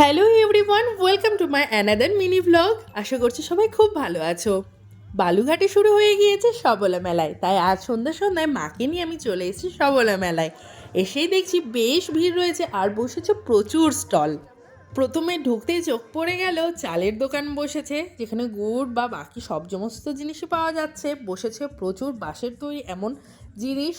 Hello everyone welcome to my another mini vlog আশা করছি সবাই খুব ভালো আছো। বালুঘাটে শুরু হয়ে গিয়েছে সবলা মেলায়। তাই আজ সন্ধ্যা সন্ধ্যায় মাকে নিয়ে আমি চলে এসেছি সবলা মেলায়। এসেই দেখছি বেশ ভিড় রয়েছে আর বসেছে প্রচুর স্টল। প্রথমে ঢুকতেই চোখ পড়ে গেল, চালের দোকান বসেছে, যেখানে গুড় বা বাকি সব সমস্ত জিনিসই পাওয়া যাচ্ছে। বসেছে প্রচুর বাঁশের তৈরি এমন জিনিস,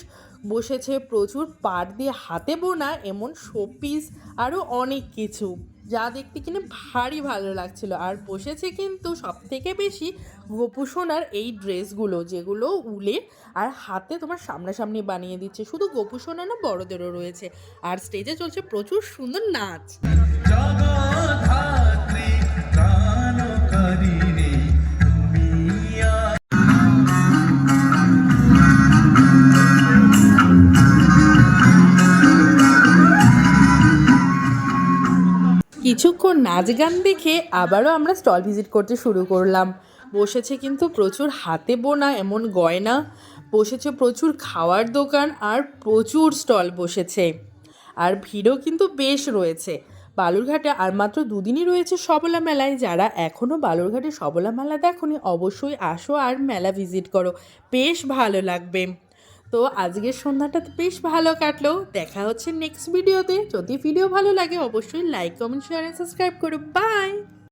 বসেছে প্রচুর পাট দিয়ে হাতে বোনা এমন শোপিস আরও অনেক কিছু। যা দেখতে কিনে ভারী ভালো লাগছিল। আর বসেছে কিন্তু সব থেকে বেশি গোপু সোনার এই ড্রেসগুলো, যেগুলো উলের আর হাতে তোমার সামনাসামনি বানিয়ে দিচ্ছে। শুধু গোপু সোনা না, বড়দেরও রয়েছে। আর স্টেজে চলছে প্রচুর সুন্দর নাচ। কিছুক্ষণ নাচ গান দেখে আবারও আমরা স্টল ভিজিট করতে শুরু করলাম। বসেছে কিন্তু প্রচুর হাতে বোনা, এমন গয়না। বসেছে প্রচুর খাওয়ার দোকান আর প্রচুর স্টল বসেছে। আর ভিড়ও কিন্তু বেশ রয়েছে। বালুরঘাটে আর মাত্র দুদিনই রয়েছে সবলা মেলায়। যারা এখনও বালুরঘাটে সবলা মেলা দেখনি, অবশ্যই আসো আর মেলা ভিজিট করো। বেশ ভালো লাগবে। তো আজকের সন্ধ্যাটা তো বেশ ভালো কাটলো। দেখা হচ্ছে নেক্সট ভিডিওতে যদি ভিডিও ভালো লাগে, অবশ্যই লাইক কমেন্ট শেয়ার সাবস্ক্রাইব করো। বাই